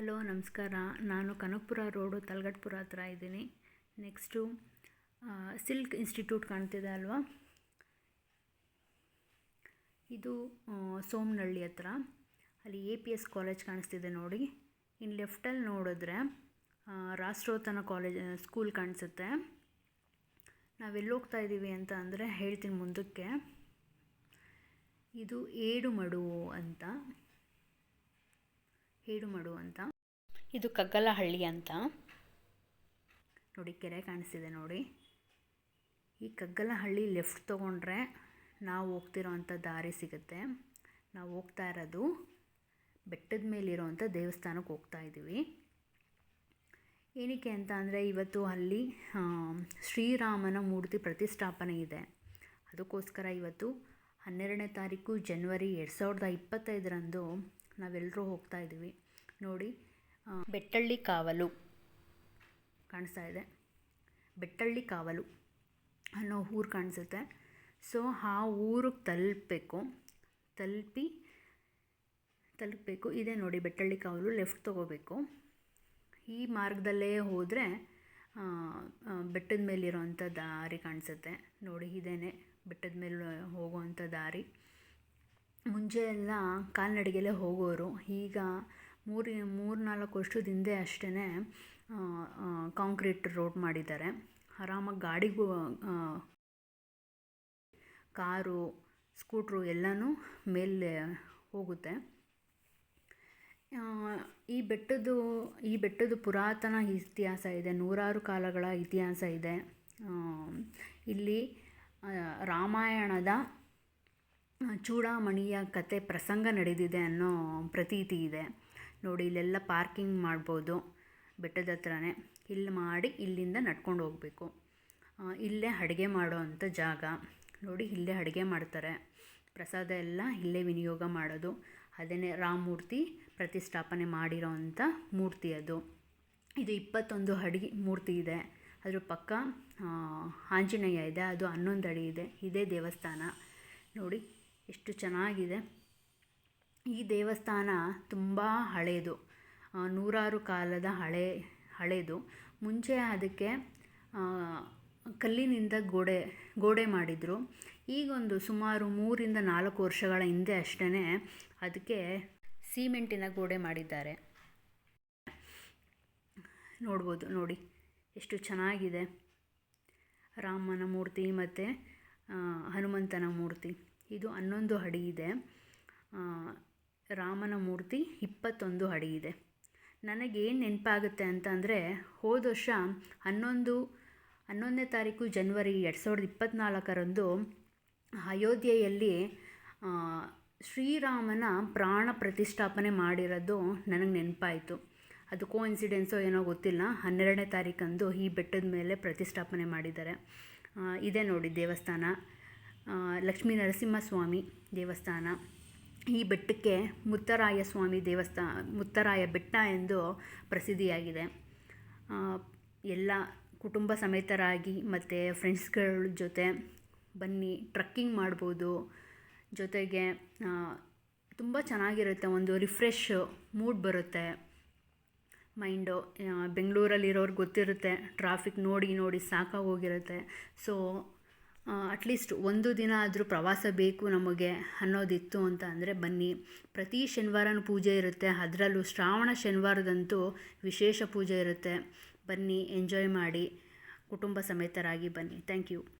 Hello, ನಮಸ್ಕಾರ. ನಾನು Kanakapura road, Talaghattapura ಹತ್ರ ಇದ್ದೀನಿ. ನೆಕ್ಸ್ಟು ಸಿಲ್ಕ್ ಇನ್ಸ್ಟಿಟ್ಯೂಟ್ ಕಾಣ್ತಿದೆ ಅಲ್ವಾ? ಇದು ಸೋಮನಹಳ್ಳಿ ಹತ್ರ. ಅಲ್ಲಿ ಎ ಪಿ ಎಸ್ ಕಾಲೇಜ್ ಕಾಣಿಸ್ತಿದೆ ನೋಡಿ. ಇನ್ನು ಲೆಫ್ಟಲ್ಲಿ ನೋಡಿದ್ರೆ ರಾಷ್ಟ್ರೋತ್ತನ ಕಾಲೇಜ್ ಸ್ಕೂಲ್ ಕಾಣಿಸುತ್ತೆ. ನಾವೆಲ್ಲಿ ಹೋಗ್ತಾ ಇದ್ದೀವಿ ಅಂತ ಅಂದರೆ ಹೇಳ್ತೀನಿ ಮುಂದಕ್ಕೆ. ಇದು ಏಡು ಏಡುಮಡು ಅಂತ. ಹೇಡುಮಡು ಅಂತ ಇದು ಕಗ್ಗಲಹಳ್ಳಿ ಅಂತ. ನೋಡಿ ಕೆರೆ ಕಾಣಿಸ್ತಿದೆ ನೋಡಿ. ಈ ಕಗ್ಗಲಹಳ್ಳಿ ಲೆಫ್ಟ್ ತೊಗೊಂಡ್ರೆ ನಾವು ಹೋಗ್ತಿರೋ ಅಂಥ ದಾರಿ ಸಿಗುತ್ತೆ. ನಾವು ಹೋಗ್ತಾ ಇರೋದು ಬೆಟ್ಟದ ಮೇಲಿರೋವಂಥ ದೇವಸ್ಥಾನಕ್ಕೆ ಹೋಗ್ತಾ ಇದ್ದೀವಿ ಏನಕ್ಕೆ ಅಂತ ಅಂದರೆ ಇವತ್ತು ಅಲ್ಲಿ ಶ್ರೀರಾಮನ ಮೂರ್ತಿ ಪ್ರತಿಷ್ಠಾಪನೆ ಇದೆ. ಅದಕ್ಕೋಸ್ಕರ ಇವತ್ತು ಹನ್ನೆರಡನೇ ತಾರೀಕು ಜನ್ವರಿ ಎರಡು ಸಾವಿರದ ಇಪ್ಪತ್ತೈದರಂದು ನಾವೆಲ್ಲರೂ ಹೋಗ್ತಾ ಇದ್ದೀವಿ. ನೋಡಿ ಬೆಟ್ಟಳ್ಳಿ ಕಾವಲು. ಕಾಣಿಸ್ತಾ ಇದೆ. ಬೆಟ್ಟಳ್ಳಿ ಕಾವಲು ಅನ್ನೋ ಊರು ಕಾಣಿಸುತ್ತೆ. ಸೊ ಆ ಊರಿಗೆ ತಲುಪಬೇಕು. ತಲುಪಿ ತಲುಪಬೇಕು. ಇದೆ ನೋಡಿ ಬೆಟ್ಟಳ್ಳಿ ಕಾವಲು ಲೆಫ್ಟ್ ತೊಗೋಬೇಕು. ಈ ಮಾರ್ಗದಲ್ಲೇ ಹೋದರೆ ಬೆಟ್ಟದ ಮೇಲಿರೋವಂಥ ದಾರಿ ಕಾಣಿಸುತ್ತೆ. ನೋಡಿ ಇದೇನೆ ಬೆಟ್ಟದ ಮೇಲೆ ಹೋಗುವಂಥ ದಾರಿ. ಮುಂಚೆ ಎಲ್ಲ ಕಾಲ್ನಡಿಗೆಲೇ ಹೋಗೋರು. ಈಗ ಮೂರು ಮೂರು ನಾಲ್ಕು ವರ್ಷದ ಹಿಂದೆ ಅಷ್ಟೇ ಕಾಂಕ್ರೀಟ್ ರೋಡ್ ಮಾಡಿದ್ದಾರೆ. ಆರಾಮಾಗಿ ಗಾಡಿಗೂ ಕಾರು, ಸ್ಕೂಟ್ರು ಎಲ್ಲನೂ ಮೇಲೆ ಹೋಗುತ್ತೆ. ಈ ಬೆಟ್ಟದ್ದು, ಈ ಬೆಟ್ಟದ ಪುರಾತನ ಇತಿಹಾಸ ಇದೆ. ನೂರಾರು ಕಾಲಗಳ ಇತಿಹಾಸ ಇದೆ. ಇಲ್ಲಿ ರಾಮಾಯಣದ ಚೂಡಾಮಣಿಯ ಕತೆ ಪ್ರಸಂಗ ನಡೆದಿದೆ ಅನ್ನೋ ಪ್ರತೀತಿ ಇದೆ. ನೋಡಿ, ಇಲ್ಲೆಲ್ಲ ಪಾರ್ಕಿಂಗ್ ಮಾಡ್ಬೋದು ಬೆಟ್ಟದ ಹತ್ರನೇ. ಇಲ್ಲಿ ಮಾಡಿ ಇಲ್ಲಿಂದ ನಡ್ಕೊಂಡು ಹೋಗಬೇಕು. ಇಲ್ಲೇ ಅಡುಗೆ ಮಾಡೋ ಅಂಥ ಜಾಗ. ನೋಡಿ, ಇಲ್ಲೇ ಅಡುಗೆ ಮಾಡ್ತಾರೆ. ಪ್ರಸಾದ ಎಲ್ಲ ಇಲ್ಲೇ ವಿನಿಯೋಗ ಮಾಡೋದು. ಅದೇನೇ ರಾಮಮೂರ್ತಿ ಪ್ರತಿಷ್ಠಾಪನೆ ಮಾಡಿರೋ ಅಂಥ ಮೂರ್ತಿ ಅದು. ಇದು ಇಪ್ಪತ್ತೊಂದು ಅಡಿ ಮೂರ್ತಿ ಇದೆ. ಅದ್ರ ಪಕ್ಕ ಆಂಜನೇಯ ಇದೆ. ಅದು ಹನ್ನೊಂದು ಅಡಿ ಇದೆ. ಇದೇ ದೇವಸ್ಥಾನ. ನೋಡಿ ಎಷ್ಟು ಚೆನ್ನಾಗಿದೆ. ಈ ದೇವಸ್ಥಾನ ತುಂಬ ಹಳೆಯದು ನೂರಾರು ಕಾಲದ ಹಳೆ ಹಳೆಯದು ಮುಂಚೆ ಅದಕ್ಕೆ ಕಲ್ಲಿನಿಂದ ಗೋಡೆ ಗೋಡೆ ಮಾಡಿದರು. ಈಗೊಂದು ಸುಮಾರು ಮೂರಿಂದ ನಾಲ್ಕು ವರ್ಷಗಳ ಹಿಂದೆ ಅಷ್ಟೇ ಅದಕ್ಕೆ ಸಿಮೆಂಟಿನ ಗೋಡೆ ಮಾಡಿದ್ದಾರೆ. ನೋಡ್ಬೋದು, ನೋಡಿ, ಎಷ್ಟು ಚೆನ್ನಾಗಿದೆ. ರಾಮನ ಮೂರ್ತಿ ಮತ್ತು ಹನುಮಂತನ ಮೂರ್ತಿ. ಇದು ಹನ್ನೊಂದು ಅಡಿ ಇದೆ. ರಾಮನ ಮೂರ್ತಿ ಇಪ್ಪತ್ತೊಂದು ಅಡಿ ಇದೆ. ನನಗೆ ಏನು ನೆನಪಾಗುತ್ತೆ ಅಂತ ಅಂದರೆ, ಹೋದ ವರ್ಷ ಹನ್ನೊಂದು, ಹನ್ನೊಂದನೇ ತಾರೀಕು ಜನವರಿ ಎರಡು ಸಾವಿರದ ಇಪ್ಪತ್ನಾಲ್ಕರಂದು ಅಯೋಧ್ಯೆಯಲ್ಲಿ ಶ್ರೀರಾಮನ ಪ್ರಾಣ ಪ್ರತಿಷ್ಠಾಪನೆ ಮಾಡಿರೋದು ನನಗೆ ನೆನಪಾಯಿತು. ಅದು ಕೋ ಇನ್ಸಿಡೆನ್ಸೋ ಏನೋ ಗೊತ್ತಿಲ್ಲ. ಹನ್ನೆರಡನೇ ತಾರೀಕಂದು ಈ ಬೆಟ್ಟದ ಮೇಲೆ ಪ್ರತಿಷ್ಠಾಪನೆ ಮಾಡಿದ್ದಾರೆ. ಇದೆ ನೋಡಿ ದೇವಸ್ಥಾನ. ಲಕ್ಷ್ಮೀ ನರಸಿಂಹಸ್ವಾಮಿ ದೇವಸ್ಥಾನ. ಈ ಬೆಟ್ಟಕ್ಕೆ ಮುತ್ತರಾಯ ಸ್ವಾಮಿ ದೇವಸ್ಥಾನ ಮುತ್ತರಾಯ ಬೆಟ್ಟ ಎಂದು ಪ್ರಸಿದ್ಧಿಯಾಗಿದೆ. ಎಲ್ಲ ಕುಟುಂಬ ಸಮೇತರಾಗಿ ಮತ್ತು ಫ್ರೆಂಡ್ಸ್ಗಳ ಜೊತೆ ಬನ್ನಿ ಟ್ರಕ್ಕಿಂಗ್ ಮಾಡ್ಬೋದು. ಜೊತೆಗೆ ತುಂಬ ಚೆನ್ನಾಗಿರುತ್ತೆ, ಒಂದು ರಿಫ್ರೆಶ್ ಮೂಡ್ ಬರುತ್ತೆ. ಮೈಂಡು ಬೆಂಗಳೂರಲ್ಲಿರೋರು ಗೊತ್ತಿರುತ್ತೆ ಟ್ರಾಫಿಕ್ ನೋಡಿ ನೋಡಿ ಸಾಕಾಗೋಗಿರುತ್ತೆ. ಸೊ ಅಟ್ಲೀಸ್ಟ್ ಒಂದು ದಿನ ಆದರೂ ಪ್ರವಾಸ ಬೇಕು ನಮಗೆ ಅನ್ನೋದಿತ್ತು ಅಂತ ಅಂದರೆ ಬನ್ನಿ. ಪ್ರತಿ ಶನಿವಾರನೂ ಪೂಜೆ ಇರುತ್ತೆ. ಅದರಲ್ಲೂ ಶ್ರಾವಣ ಶನಿವಾರದಂತೂ ವಿಶೇಷ ಪೂಜೆ ಇರುತ್ತೆ. ಬನ್ನಿ ಎಂಜಾಯ್ ಮಾಡಿ, ಕುಟುಂಬ ಸಮೇತರಾಗಿ ಬನ್ನಿ. Thank you